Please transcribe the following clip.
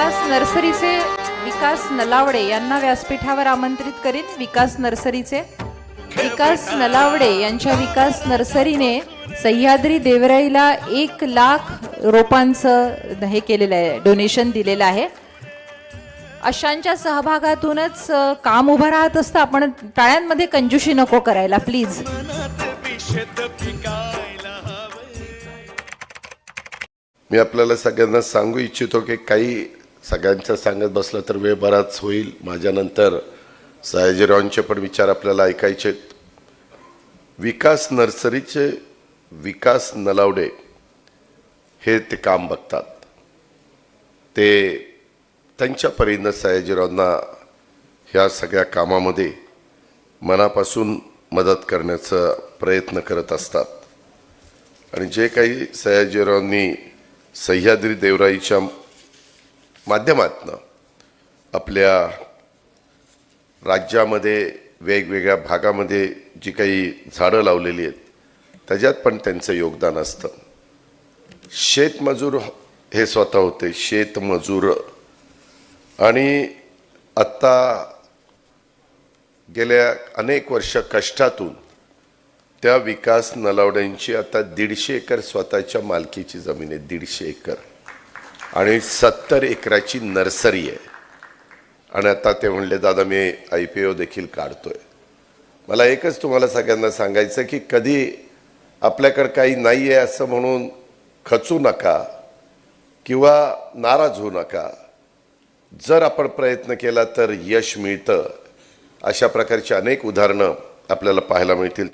विकास नर्सरीचे विकास नलावडे यांना व्यासपीठावर आमंत्रित करीन विकास नर्सरीचे विकास नलावडे यांच्या विकास नर्सरीने सह्याद्री देवराईला एक लाख रोपांचं हे केलेलं आहे डोनेशन दिलेलं आहे. अशांच्या सहभागातूनच काम उभं राहत असतं. आपण टाळ्यांमध्ये कंजूशी नको करायला प्लीज. मी आपल्याला सगळ्यांना सांगू इच्छितो की काही सगळ्यांचं सांगत बसलं तर वेळ बराच होईल. माझ्यानंतर सयाजीरावांचे पण विचार आपल्याला ऐकायचे विकास नर्सरीचे विकास नलावडे हे ते काम बघतात. ते त्यांच्या परीनं सयाजीरावांना ह्या सगळ्या कामामध्ये मनापासून मदत करण्याचा प्रयत्न करत असतात. आणि जे काही सयाजीरावांनी सह्याद्री देवराईच्या माध्यमातनं आपल्या राज्यामध्ये वेगवेगळ्या भागामध्ये जी काही झाडं लावलेली आहेत त्याच्यात पण त्यांचं योगदान असतं. शेतमजूर हे स्वतः होते शेतमजूर. आणि आत्ता गेल्या अनेक वर्ष कष्टातून त्या विकास नलावड्यांची आता दीडशे एकर स्वतःच्या मालकीची जमीन आहे दीडशे एकर. आणि सत्तर एकराची नर्सरी आहे. आणि आता ते म्हणले दादा मी आय पी ओ देखील काढतोय. मला एकच तुम्हाला सगळ्यांना सांगायचं की कधी आपल्याकडं काही नाही आहे असं म्हणून खचू नका किंवा नाराज होऊ नका. जर आपण प्रयत्न केला तर यश मिळतं. अशा प्रकारची अनेक उदाहरणं आपल्याला पाहायला मिळतील.